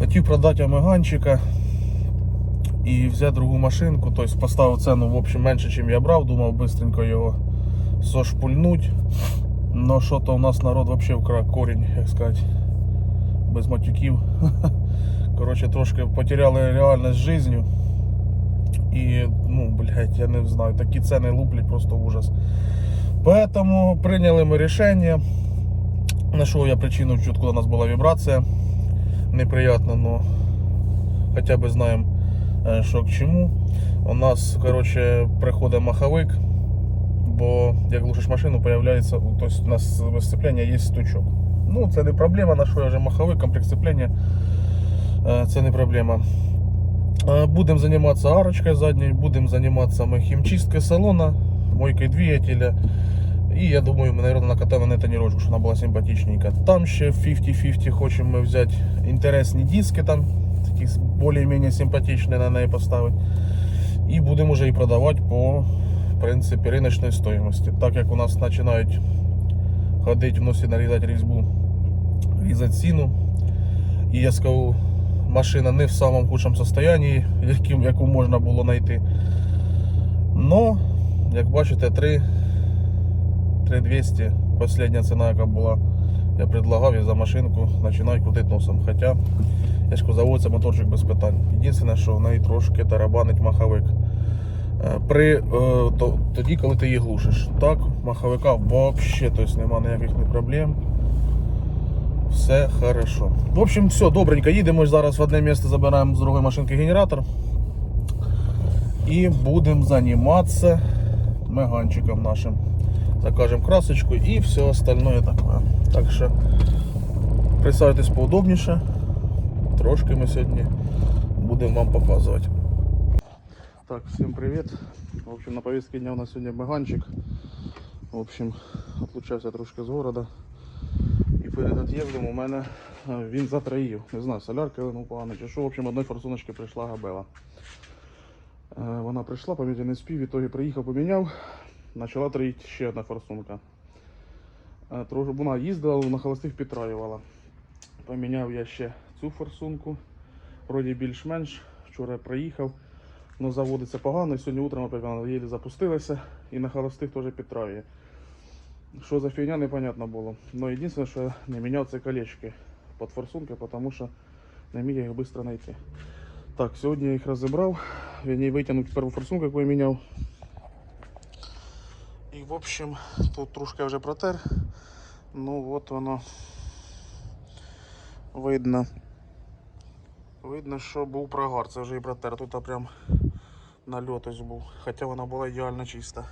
Хотів продати амиганчика і взяти другу машинку. Тобто поставив ціну в общем, менше, ніж я брав. Думав быстренько його сошпульнуть. Но що то у нас народ вообще вкрав корінь, як сказати, без матюків. Коротше, трошки потеряли реальність з життю. І, ну, блядь, я не знаю, такі ціни луплять просто ужас. Поэтому приняли ми рішення. Нашел я причину, откуда у нас была вибрация. Неприятно, но хотя бы знаем, що к чому. У нас, короче, приходить маховик, бо як глушиш машину, появляється, то есть у нас без сцеплення є стучок. Ну, це не проблема, на що я вже маховик, комплект сцеплення, е, це не проблема. Е, Будемо займатися арочкою задньою, будемо займатися ми хімчисткою салона, мойкою двигателя. І я думаю, ми, наверное, накатаємо на тонировку, щоб вона була симпатичненька. Там ще 50-50 хочемо ми взяти інтересні диски, там такі більш-менш симпатичні на неї поставити. І будемо вже і продавати по в принципі, риночної стоїмості. Так як у нас починають ходити в носі нарізати різьбу, різати ціну. І я скажу, машина не в самому худшому стані, яку можна було знайти. Но, як бачите, 3 3200 последня ціна, яка була, я предлагав і за машинку починаю крутити носом. Хоча, я ж заводиться моторчик без питань. Єдине, що в неї трошки тарабанить маховик. Е, При, е, то, тоді, коли ти її глушиш. Так, маховика взагалі тобто, нема ніяких ні проблем. Все хорошо. В общем, все, добренько. Їдемо зараз в одне місце, забираємо з другої машинки генератор. І будемо займатися меганчиком нашим. Закажемо красочку і все остальное такое. Так що присаджуйтесь поудобніше. Трошки ми сьогодні будемо вам показувати. Так, всім привіт. В общем, на повістці дня у нас сьогодні меганчик. В общем, отлучався трошки з города. І перед від'їздом у мене е, він затраїв. Не знаю, солярка ну погано чи що. В общем, одної форсуночки прийшла габела. Е, Вона прийшла, поміняти не спів, в ітогі приїхав, поміняв. Почала троїти ще одна форсунка. Е, Трошки вона їздила, на холостих підтраювала. Поміняв я ще цю форсунку. Вроді більш-менш. Вчора проїхав. але заводиться погано. І сьогодні утром опять вона єлі запустилася і на холостих теж підтраює. Що за фігня, непонятно було. Но єдине, що я не міняв це колечки під форсунки, тому що не міг їх швидко знайти. Так, сьогодні я їх розібрав. Він витягнув першу форсунку, яку я міняв. І в общем, тут трошки вже протер. Ну от воно видно. Видно, що був прогар, це вже і протер. Тут прям нальот ось був. Хоча вона була ідеально чиста.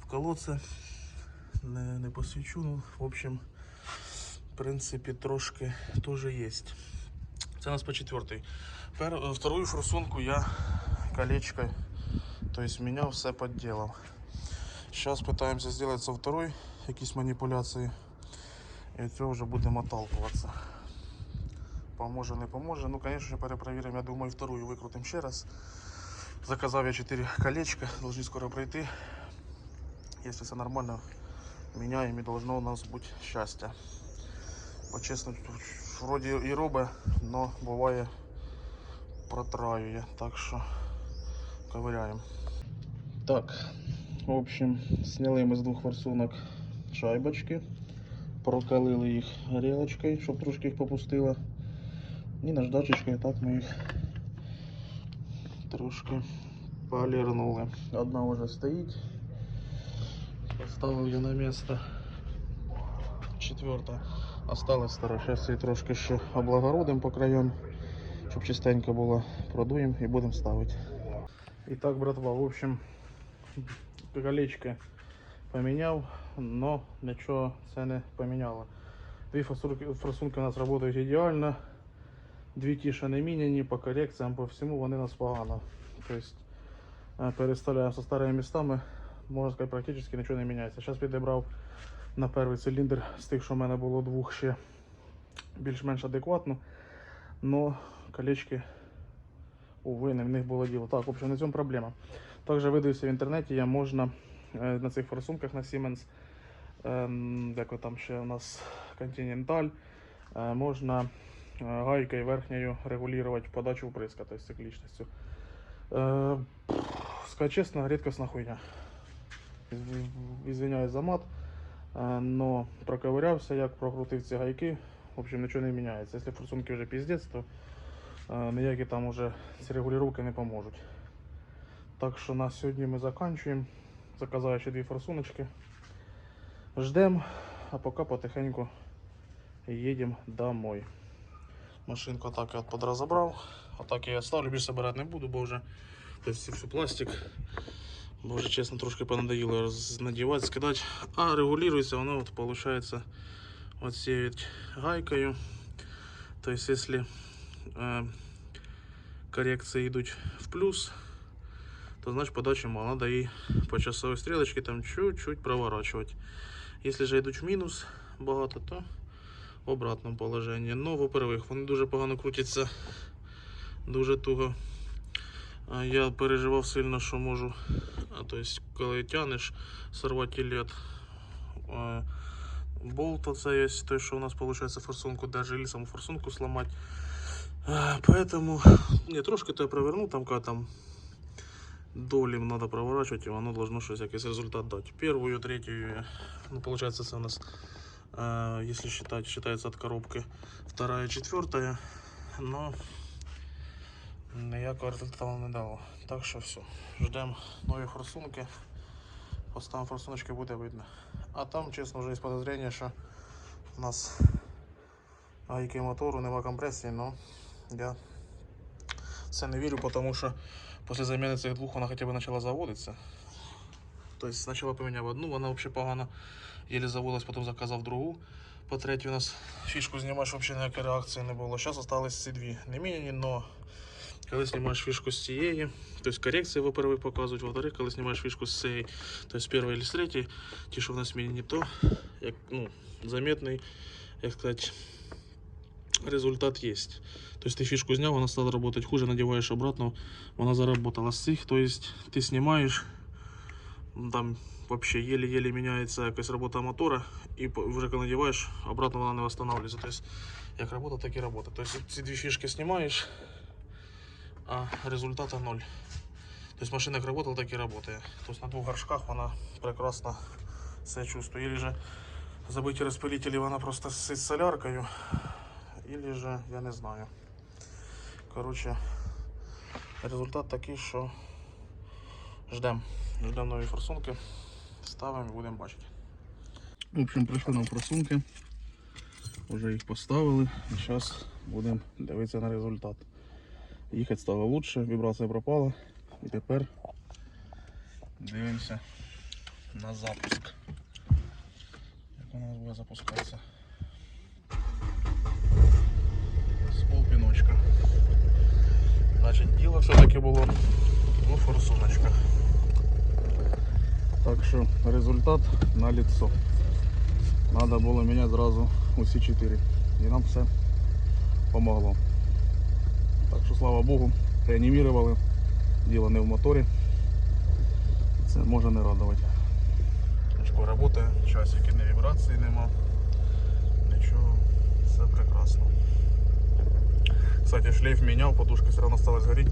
В колодце не, не посвічу, ну, в общем, в принципі, трошки теж є. Це у нас по е, вторую форсунку я колечкой, то есть менял, все подделал. Сейчас пытаемся сделать со второй якісь маніпуляції. І від цього вже будемо отталкуватися. Поможе, не поможе. Ну, конечно, перепровіримо, я думаю, вторую викрутимо ще раз. Заказав я 4 колечка, должны скоро прийти. Если все нормально, меняем и должно у нас бути щастя. Бо чесно, вроді і робить, но буває протраює. Так що ковиряємо. Так, в общем, сняли ми з двох форсунок шайбочки, прокалили їх горілочкою, щоб трошки їх попустило. І наждачечкою так ми їх трошки полірнули. Одна вже стоїть. Поставив її на місце. Четверта осталась стара. Зараз її трошки ще облагородимо по краям, щоб чистенько було. Продуємо і будемо ставити. І так, братва, в общем, колечки поміняв, но нічого це не поміняло. Дві форсунки, у нас працюють ідеально. Дві ті, не міняні, по корекціям, по всьому вони у нас погано. Тобто е, переставляємо со старими містами, можна сказати, практично нічого не міняється. Зараз підібрав на перший циліндр з тих, що в мене було двох ще більш-менш адекватно. Но колечки, уви, в них було діло. Так, в общем, на цьому проблема. Також видився в інтернеті, я можна е, на цих форсунках на Siemens, ем, як там ще у нас Continental, е, можна е, гайкою верхньою регулювати подачу впрыска, тобто циклічністю. Чесно, рідкісна хуйня. Извиняюсь за мат. Но проковырявся, як прокрутив ці гайки. В общем, нічого не міняється. Якщо форсунки вже піздець, то ніякі там уже ці регулювання не поможуть. Так що на сьогодні ми закінчуємо. Заказаю ще дві форсуночки. Ждем, а поки потихеньку їдемо домой. Машинку так я подразобрав. А так я оставлю, більше собирати не буду, бо вже все пластик. Бо вже чесно трошки понадоїло надівати, скидати. А регулюється воно от, виходить от цією гайкою. Тобто, якщо е, корекції йдуть в плюс, то значит подачи мало. Надо и по часовой стрелочке там чуть-чуть проворачивать. Если же йдуть в мінус багато, то в обратному положенні. Но, во-первых, вони дуже погано крутяться, дуже туго. А Я переживав сильно, що можу, а, то есть, коли тянеш, сорвати лед. А, Болт оце є, той, що у нас виходить форсунку даже, или саму форсунку сломать. А, Поэтому, не, трошки то я провернул, там когда там долем надо проворачивать, и оно должно якийсь результат дать. Первую, третью, ну, получается, это у нас, э, если считать, считается от коробки, вторая, четвертая, но ніякого результату не дало. Так що все, ждемо нові форсунки, поставимо форсуночки, буде видно. А там, чесно, вже є подозріння, що у нас гайки мотору, нема компресії, но я це не вірю, тому що После замены цих двух вона хоча б почала заводитися. Тобто спочатку поміняв одну, вона взагалі погано еле заводилась, потім заказав другу. По третій у нас фішку знімаєш, взагалі ніякої реакції не було. Зараз залишилось ці дві. Не міняні, але коли знімаєш фішку з цієї, тобто корекції, во-первых, показують, во-вторых, коли знімаєш фішку з цієї, тобто з першої чи з третьої, ті, що в нас змінені, то як, ну, заметний, як сказати, результат есть. То есть ты фишку снял, она стала работать хуже, надеваешь обратно, она заработала с цих. То есть ты снимаешь, м, там вообще еле-еле меняется якась работа мотора, и по- уже когда надеваешь, обратно она не восстанавливается. То есть як работа, так и работа. То есть эти две фишки снимаешь, а результата ноль. То есть машина как работала, так и работает. То есть на двух горшках она прекрасно себя чувствует. Или же забыть распылитель, она просто с соляркой. Или же, я не знаю. Коротше, результат такий, що ждемо. Ждемо нові форсунки. Ставимо і будемо бачити. В общем, прийшли нам форсунки. Уже їх поставили. І зараз будемо дивитися на результат. Їхати стало лучше, вібрація пропала. І тепер дивимося на запуск. Як вона буде запускатися. З полпіночка. Значить, діло все-таки було у форсуночках. Так що результат на лицо. Надо було міняти зразу усі 4. І нам все помогло. Так що слава Богу, реанімірували. Діло не в моторі. Це може не радувати. Очко працює, часики не вібрації нема. Нічого, все прекрасно. Кстати, шлейф менял, подушка все равно осталась гореть.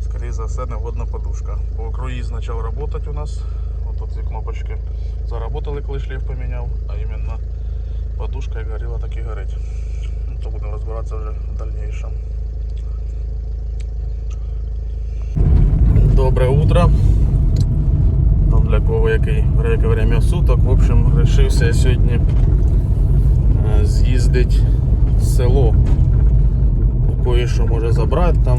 Скорее за все, негодна подушка. Бо круїз начал работать у нас. Вот тут ці кнопочки заработали, коли шлейф поміняв, а именно подушка як так і горить. Ну, То будемо розбиратися вже в дальнейшем. Доброе утро. Там для кого який, время суток. В общем, вирішився я сьогодні е, з'їздить в село кое-що може забрати там,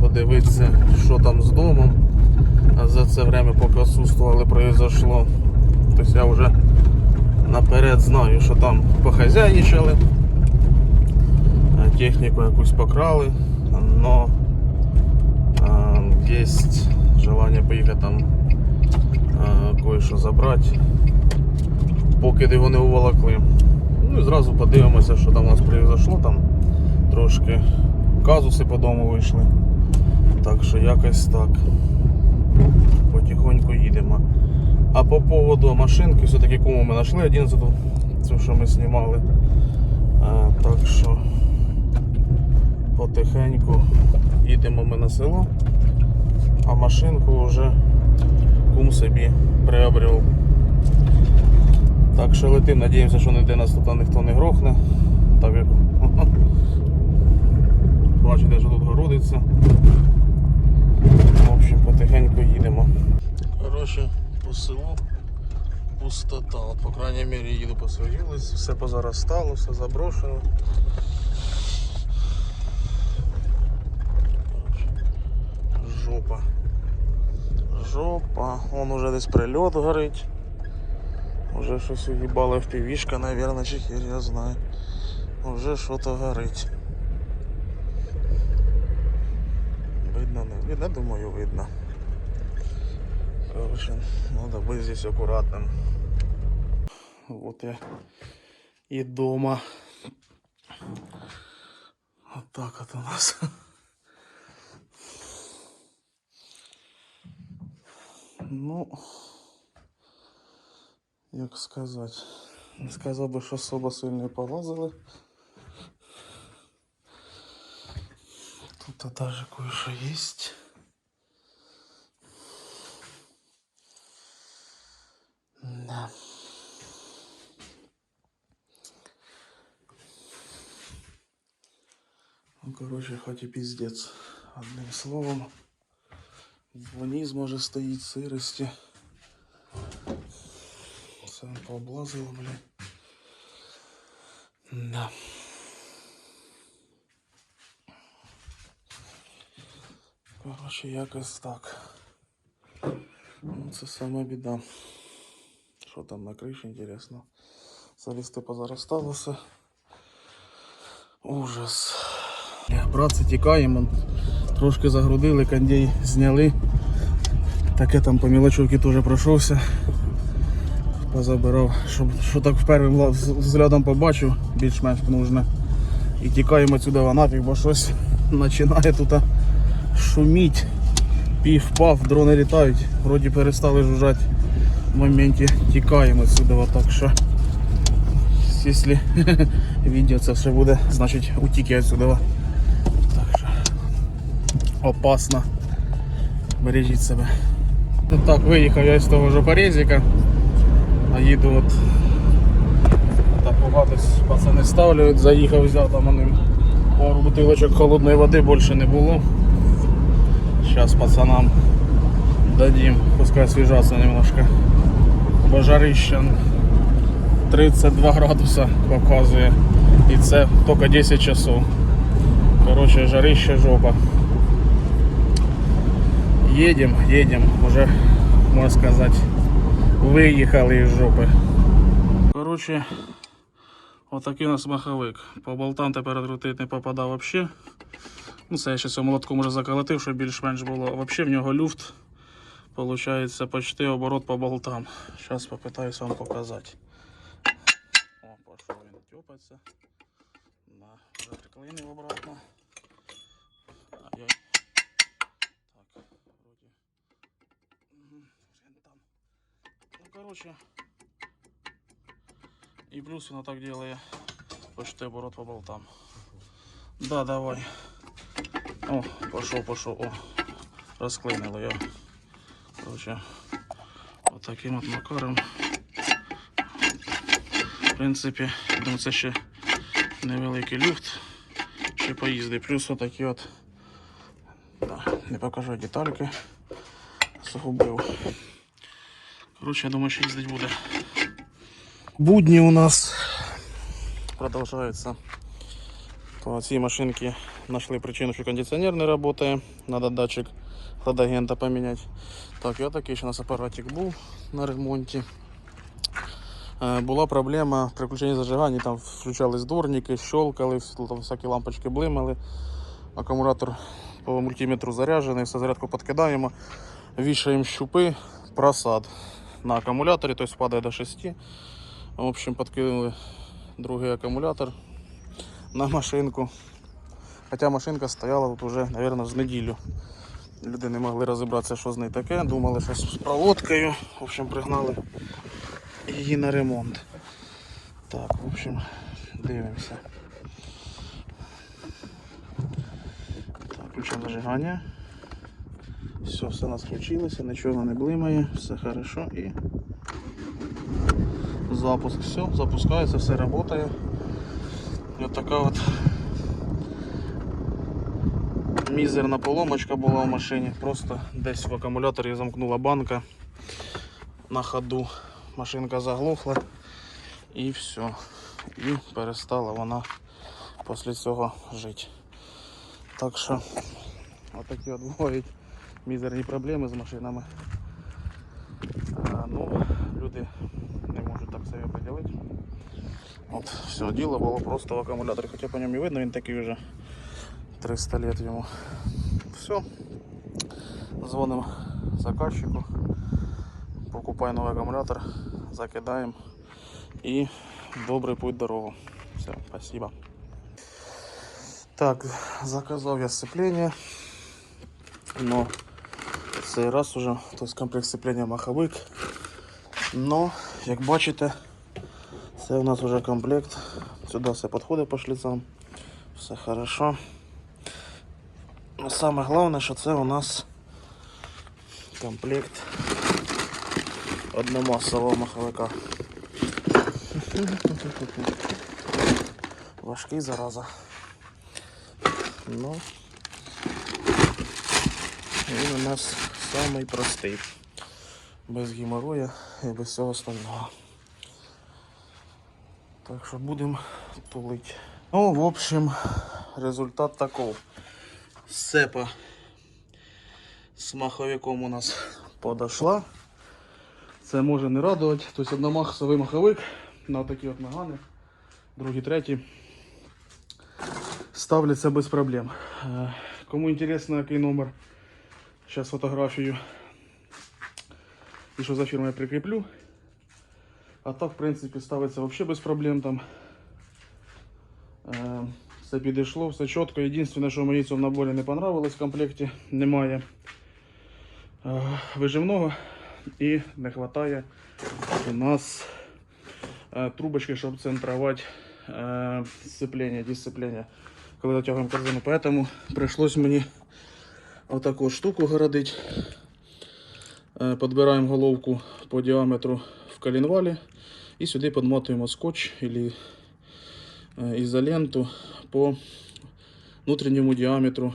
подивитися, що там з домом. А за це время, поки відсутствували, произошло. Тобто я вже наперед знаю, що там похазяйничали, техніку якусь покрали, но є желання поїхати там кое-що забрати, поки не уволокли. Ну і зразу подивимося, що там у нас произошло там трошки казуси по дому вийшли. Так що якось так. Потихоньку їдемо. А по поводу машинки, все-таки кому ми знайшли 11 цю, що ми знімали. А, так що потихеньку їдемо ми на село, а машинку вже кум собі приобрел. Так що летим, надіємося, що ніде нас тут ніхто не грохне. Так як бачите, що тут городиться. В общем, потихеньку їдемо. Коротше, по селу пустота. От, по крайній мірі їду по своїй вулиці, все позаростало, все заброшено. Жопа. Жопа. Вон уже десь прильот горить. Уже щось уїбало в півішка, наверное, чи хер я знаю. Уже що-то горить. Видно, не видно, думаю, видно. Короче, надо быть здесь аккуратным. Вот я и дома. Вот так вот у нас. Ну, як сказати, не сказав би, що особо сильно полазили. Тут даже кое-что есть. Да. Ну, короче, хоть и пиздец. Одним словом. Вниз може стоїть сирості. Це пооблазило, блін. Да. Коротше, якось так. Ну, це саме біда. Що там на криші, інтересно. Залізти позаростало все. Ужас. Братці, тікаємо. Трошки загрудили, кондей зняли. Таке там по мілочовки теж пройшовся. Позабирав, щоб що так першим взглядом побачив, більш-менш нужно. І тікаємо отсюда в нафіг, бо щось починає тут шуміть. Пів впав, дрони літають, вроді перестали жужжати. В моменті тікаємо отсюда, так що якщо відео це все буде, значить утіки отсюда. Так що опасно. Бережіть себе. Ну так, виїхав я з того жопорезика. А їду от так багато пацани ставлять, заїхав, взяв там вони пару бутилочок холодної води більше не було. Зараз пацанам дадим, пускай освіжаться немножко. Бо жарище 32 градуса показує. І це тільки 10 часов. Короче, жарище жопа. Едем, едем, уже, можно сказать, виїхали із жопи. Короче, отакий у нас маховик. По болтам тепер відкрутити не попадав взагалі. Ну, це я ще цим молотком вже заколотив, щоб більш-менш було. Взагалі в нього люфт. Получається почти оборот по болтам. Зараз попитаюся вам показати. О, пошов він тьопаться. На, вже приклинив обратно. Так, вроді. Там. Ну, короче. И плюс она так делает почти оборот по болтам. Да, давай. О, пошел, пошел. О, розклинило його. Короче, вот таким от макаром. В принципі, я думаю, це ще невеликий люфт. Ще поїзди. Плюс отакі от. Да, не покажу детальки. Загубив. Короче, я думаю, що їздить буде. Будні у нас продовжуються. По цій машинці знайшли причину, що кондиціонер не працює. Надо датчик хладагента поміняти. Так, я такий ще у нас апаратик був на ремонті. Е, Була проблема при включенні зажигання, там включались дворники, щелкали, там всякі лампочки блимали. Акумулятор по мультиметру заряджений, все зарядку підкидаємо, вішаємо щупи, просад на акумуляторі, тобто падає до 6. В общем, подкинули другий акумулятор на машинку. Хоча машинка стояла тут уже, мабуть, з неділю. Люди не могли розібратися, що з нею таке. Думали, що з проводкою. В общем, пригнали її на ремонт. Так, в общем, дивимося. Так, Включаємо зажигання. Все, все у нас включилося, нічого не блимає, все хорошо і запуск. Все, запускається, все працює. І от така от мізерна поломочка була в машині. Просто десь в акумуляторі замкнула банка на ходу. Машинка заглохла і все. І перестала вона після цього жити. Так що отакі от бувають мізерні проблеми з машинами. А, ну, люди не можуть так собі поділити. От, все, діло було просто в акумуляторі, хоча по ньому і видно, він такий вже 300 лет йому. Все. Дзвонимо заказчику, покупай новий акумулятор, закидаємо і добрий путь дорогу. Все, спасибо. Так, заказав я сцепление. Но в цей раз уже то есть комплект сцеплення маховик. Но, як бачите, це у нас уже комплект. Сюди все підходить по шліцам. Все хорошо. Но саме головне, що це у нас комплект одномасового маховика. Важкий зараза. Ну, він у нас самий простий. Без геморроя і без всього остального. Так що будемо тулити. Ну, в общем, результат таков. Сцепа з маховиком у нас подошла. Це може не радувати. Тобто одномаховий маховик на такі от нагани, другий, третій. Ставляться без проблем. Е, Кому інтересно, який номер, зараз фотографію. І що за фірму я прикріплю. А так, в принципі, ставиться взагалі без проблем там. Все підійшло, все чітко. Єдине, що мені цьому наборі не понравилось в комплекті, немає е, виживного і не вистачає у нас е, трубочки, щоб центрувати е, сцепление, дисциплення, коли затягуємо корзину. Поэтому прийшлось мені отаку штуку городити. Підбираємо головку по діаметру в коленвалі і сюди підмотуємо скотч або ізоленту по внутрішньому діаметру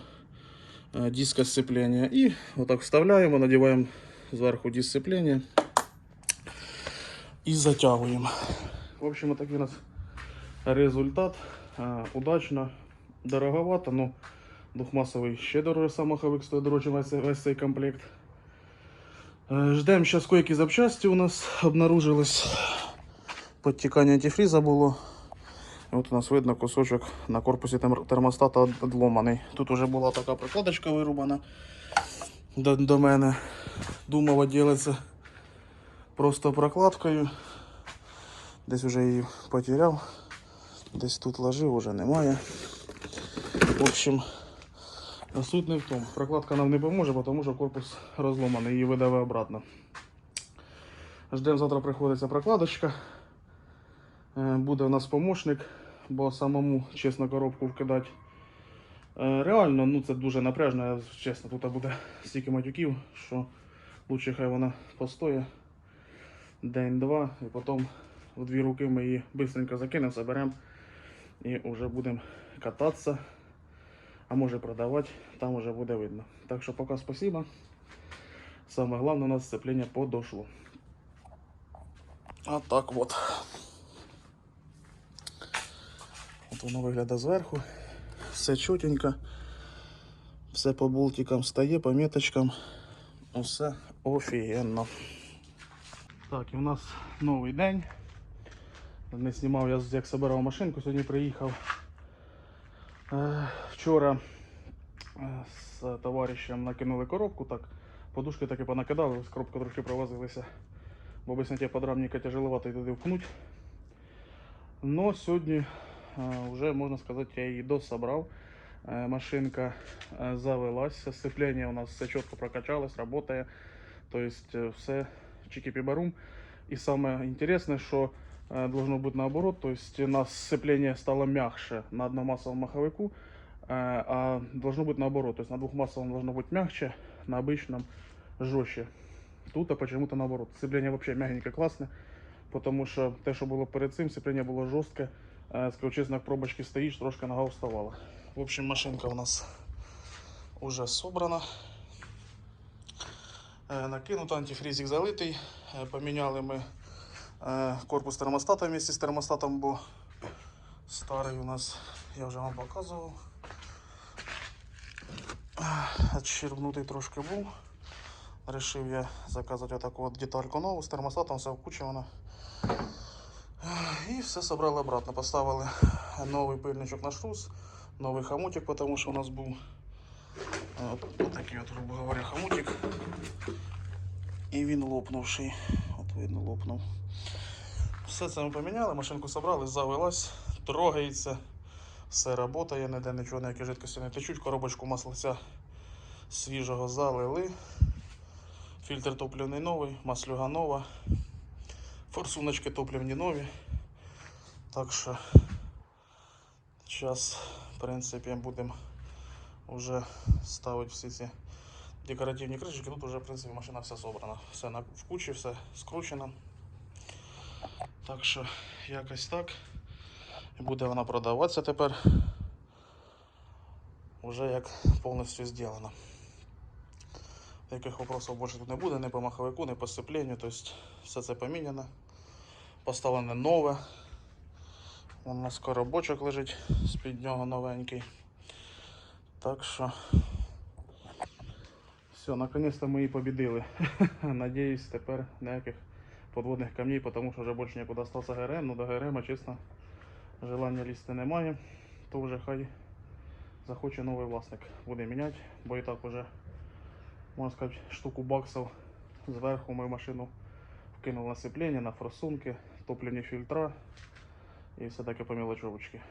е, диска сцеплення. І отак вставляємо, надіваємо зверху диск сцеплення і затягуємо. В общем, такий у нас результат. Е, Удачно, дороговато, но двухмасовий ще дороже сам маховик стоїть дорожче весь, цей- комплект. Е, Ждемо зараз кое-які у нас обнаружилось. Підтікання антифріза було. От у нас видно кусочок на корпусі терм- термостата од- одломаний. Тут вже була така прокладочка вирубана до, до мене. Думав відділитися просто прокладкою. Десь вже її потеряв. Десь тут ложив, вже немає. В общем, суть не в тому. Прокладка нам не поможе, тому що корпус розломаний, її видаве обратно. Ждемо, завтра приходиться прокладочка. Е, Буде у нас помощник, бо самому, чесно, коробку вкидати. е, Реально, ну це дуже напряжно, чесно, тут буде стільки матюків, що лучше хай вона постоє день-два, і потім в дві руки ми її швидко закинемо, заберемо і вже будемо кататися, а може продавати, там вже буде видно. Так що поки спасибо. Саме головне у нас сцеплення подошло. А так от. Воно виглядає зверху. Все чотенько. Все по болтикам стає, по меточкам. Усе офігенно. Так, і в нас новий день. Не знімав я як собирав машинку, сьогодні приїхав. Е, Вчора е, з товаришем накинули коробку, так, подушки таки понакидали, з коробки трошки провозилися, бо без снятия подрамника тяжеловато туди вкнуть. Но сьогодні е, вже, можна сказати, я її дособрав. Е, Машинка е, завелась, сцепление у нас все чітко прокачалось, работає. Тобто е, все чики-пибарум. І саме інтересне, що е, должно бути наоборот, тобто у нас сцепление стало мягче на одномасовому маховику, Э, а должно быть наоборот. То есть на двухмассовом должно быть мягче, на обычном жестче. Тут а почему-то наоборот. Сцепление вообще мягенько класне, потому що те, що було перед цим, сцепление було жорстке. Е, Скажу чесно, як пробочки стоїш, трошки нога вставала. В общем, машинка у нас уже собрана. Е, Накинут антифрізик залитий. Е, Поміняли ми корпус термостата вместе з термостатом, бо старий у нас, я вже вам показував. Отщербнутий трошки був. Решив я заказати таку от детальку нову з термостатом, все вкучено. І все собрали обратно. Поставили новий пильничок на шрус, новий хомутик, тому що у нас був от такий от, грубо говоря, хомутик. І він лопнувший. От видно, лопнув. Все це ми поміняли, машинку собрали, завелась, трогається, все працює, ніде нічого, ніякі жидкості не течуть, коробочку маслиця свіжого залили. Фільтр топливний новий, маслюга нова. Форсуночки топливні нові. Так що зараз, в принципі, будемо вже ставити всі ці декоративні кришечки. Тут вже, в принципі, машина вся собрана. Все в кучі, все скручено. Так що якось так. Буде вона продаватися тепер. Уже як повністю зроблена. Яких вопросів більше тут не буде, ні по маховику, ні по сцепленню. Тобто все це поміняно. Поставлене нове. У нас коробочок лежить з-під нього новенький. Так що все, наконец-то ми її побідили. Надіюсь, тепер ніяких подводних камней, тому що вже більше нікуди остался ГРМ. Ну до ГРМ, чесно, желання лізти немає. То вже хай захоче новий власник буде міняти, бо і так уже, можна сказати, штуку баксів зверху ми машину вкинув на сцепление, на форсунки, топливні фільтра і все таке по мелочовочки.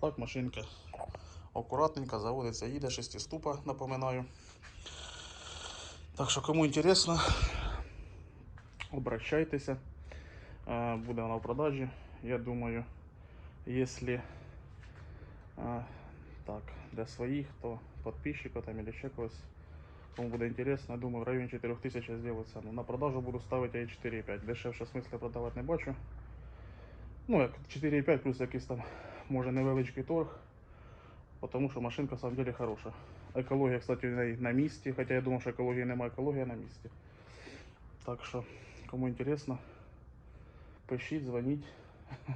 Так, машинка акуратненько заводиться, їде, шестиступа, напоминаю. Так що, кому інтересно, обращайтеся. Буде вона в продажі. Я думаю, якщо так, для своїх, то подписчиков там или ще когось, кому буде інтересно, думаю, в районі 4000 зробиться. На продажу буду ставити я 4,5. Дешевше смисла продавати не бачу. Ну, як 4,5 плюс якийсь там, може, невеличкий торг. Потому що машинка в самом деле хороша. Екологія, кстати, на місці, хоча я думав, що екології немає, екологія на місці. Так що, кому інтересно, пишіть, дзвоніть.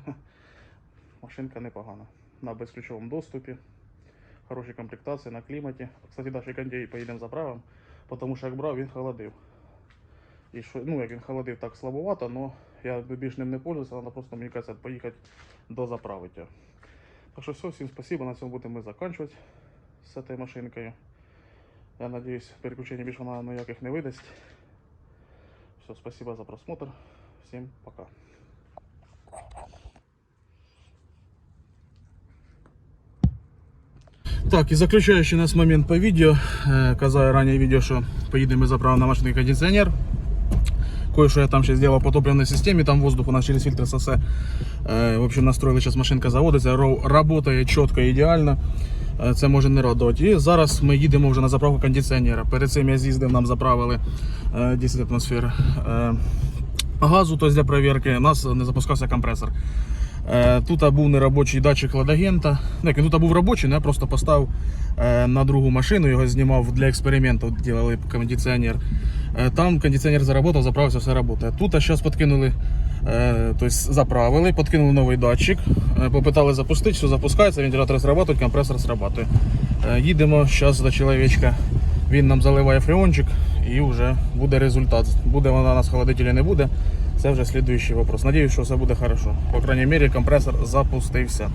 Машинка непогана. На безключовому доступі. Хороші комплектації на кліматі. Кстати, да, Фікандій поїдемо заправимо, тому що як брав, він холодив. І що, ну, як він холодив так слабовато, але я більш ним не пользуюся, треба просто, мені кажется, поїхати дозаправити. його. Так що все, всім спасибо, на цьому будемо ми закінчувати з цією машинкою. Я надіюсь, переключення більше вона ніяких не видасть. Все, спасибо за просмотр. Всім пока. Так, і заключаючий нас момент по відео. Е, Казав я ранее відео, що поїдемо ми заправимо на машині кондиціонер. Кое-что я там сейчас сделал по топливной системе, там воздух у нас через фильтр ССС. Э, В общем, настроили, сейчас машинка заводиться, работає чітко, ідеально. Е, Це може не радувати. І зараз ми їдемо вже на заправку кондиціонера. Перед цим я з'їздив, нам заправили е, 10 атмосфер е, газу, тобто для перевірки. У нас не запускався компресор. Е, Тут був неробочий датчик ладагента. Він тут був робочий, я просто поставив е, на другу машину, його знімав для експерименту, робили кондиціонер. Е, Там кондиціонер заработав, заправився, все працює. Тут зараз підкинули, е, тобто заправили, підкинули новий датчик, попитали запустити, все запускається, вентилятор срабатує, компресор срабатує. Е, Їдемо зараз до чоловічка, він нам заливає фреончик і вже буде результат. Буде вона у нас холодить чи не буде, це вже слідуючий вопрос. Надіюсь, що все буде хорошо. По крайній мірі компресор запустився.